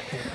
Yeah.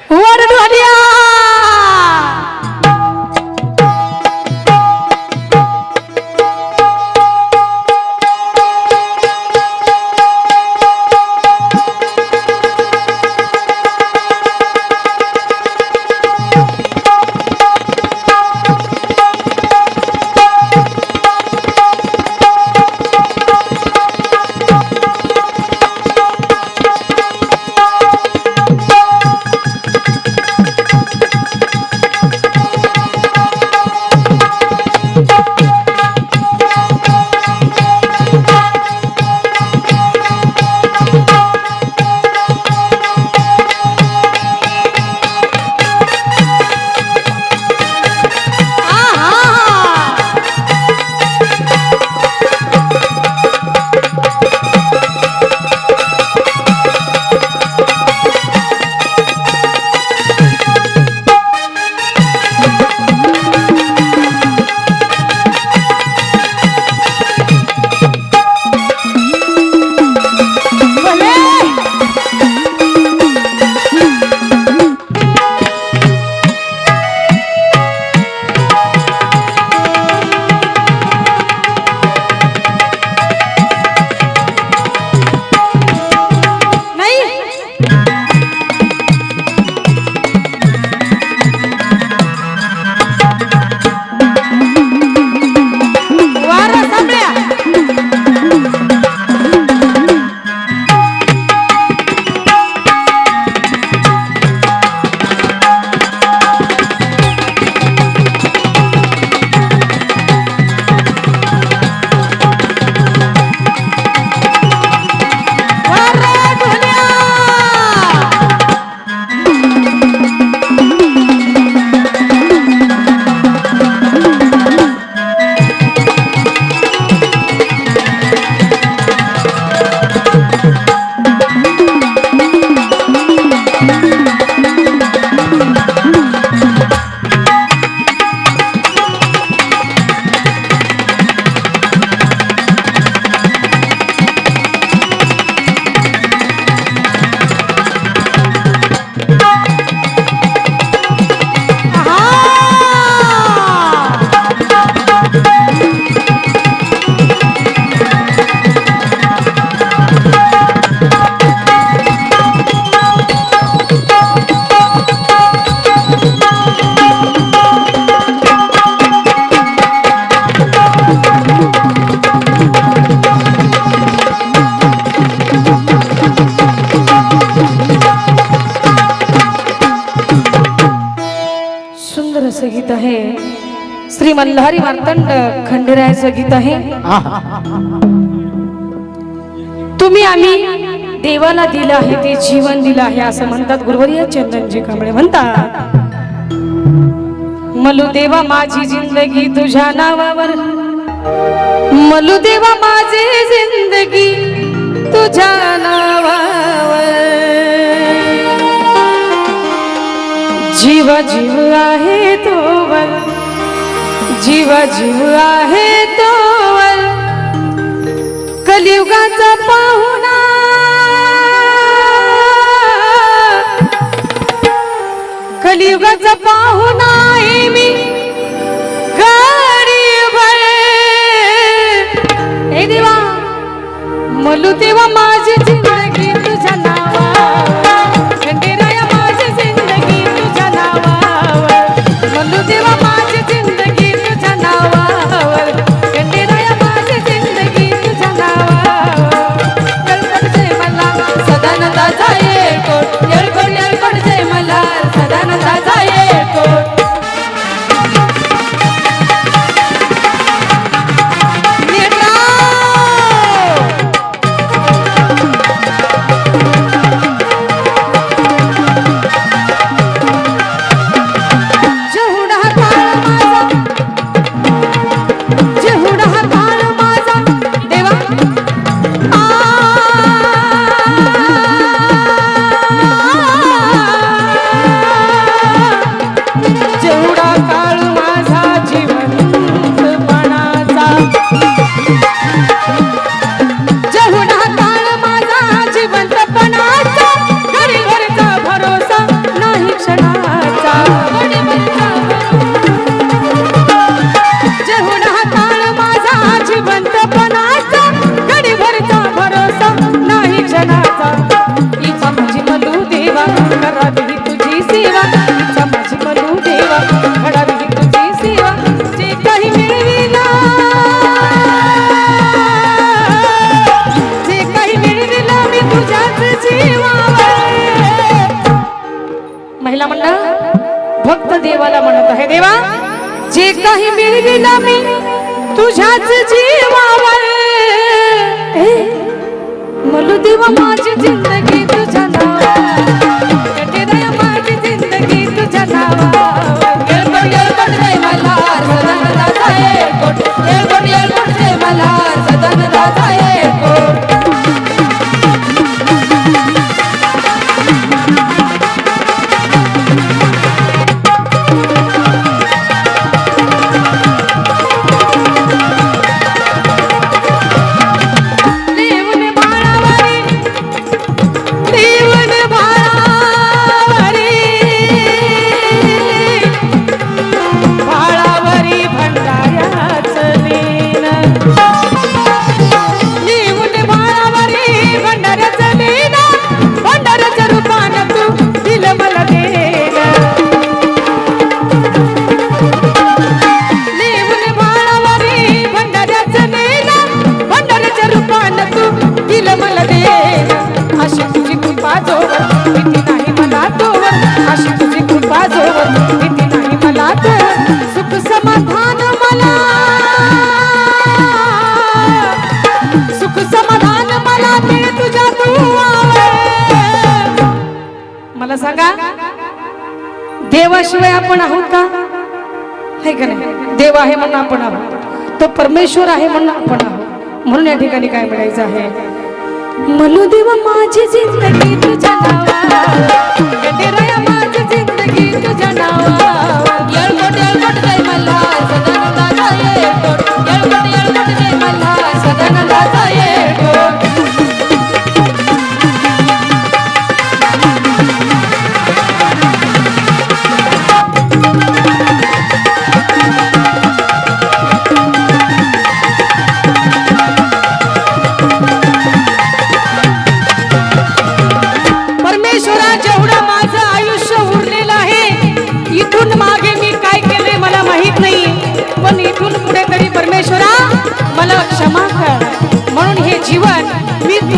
गीत आहे श्री मल्हारी मार्तंड खंडेरायाचं गीत आहे तुम्ही आम्ही देवाला दिलं आहे ते जीवन दिलं आहे असं म्हणतात गुरुवर्य चंदनजी कांबळे. म्हणतात मलू देवा माझी जिंदगी तुझ्या नावावर. मलू देवा माझी जिंदगी तुझ्या नावावर. जीव जीव आहे तोवर जीव जीव आहे तोवर कलियुगाचा पाहुणा. कलियुगाचा पाहुणा देवा जे काही मिळविला मी तुझ्याच जीवावर मलू देवा माझी जिंदगी मला सांगा देवाशिवाय आपण आहोत का? आहे का नाही? देव आहे म्हणून आपण आहोत. तो परमेश्वर आहे म्हणून आपण आहोत. म्हणून या ठिकाणी काय म्हणायचं आहे? म्हणू देव माझी जिंदगी तुझ्या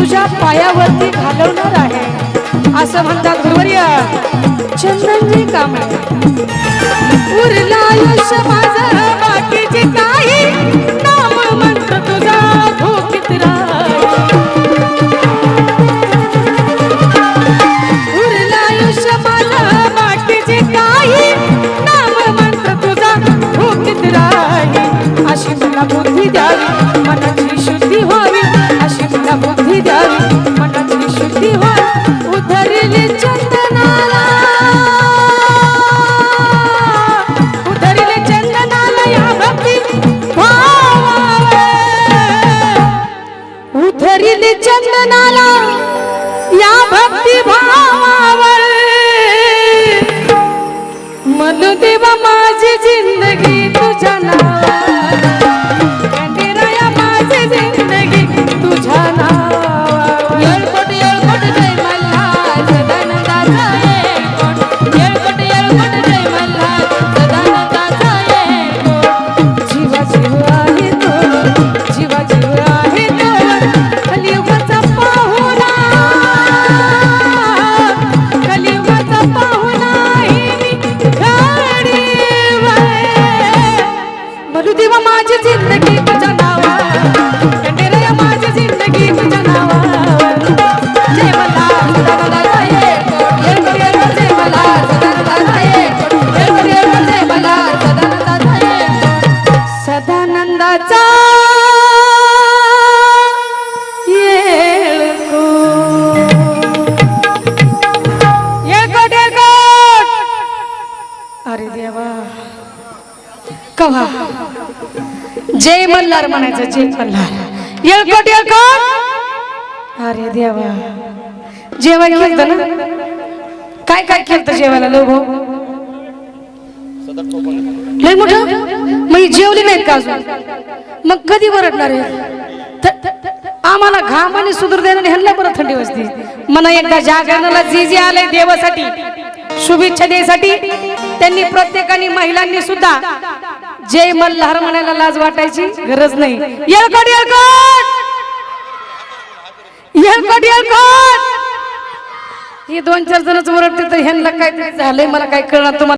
तुझ्या पायावरती घालवणार आहे. असं म्हणतात गुरुवर्य चंदनजी कांबळे उरला आयुष्य माझं बाकीचे काही मल्हार म्हणायचं मल्हार येळकोट येळकोट! अरे देवा. जेवण केलं ना? काय काय केलं जेवायला लोक लय मोठं? मग जेवली नाहीत का अजून? मग कधी वरडणार आम्हाला घाम आणि सुदूर देण्याने ह्यांना बरं थंडी वाजते मना एकदा जागरणाला जे जे आले देवासाठी शुभेच्छा द्यायसाठी त्यांनी प्रत्येकाने महिलांनी सुद्धा जय मल्हार म्हणायला लाज वाटायची गरज नाही. येळकोट येळकोट! येळकोट येळकोट! ही दोन चार जणच ओरडते तर ह्यांना काय झालंय मला काय कळणार तुम्हाला.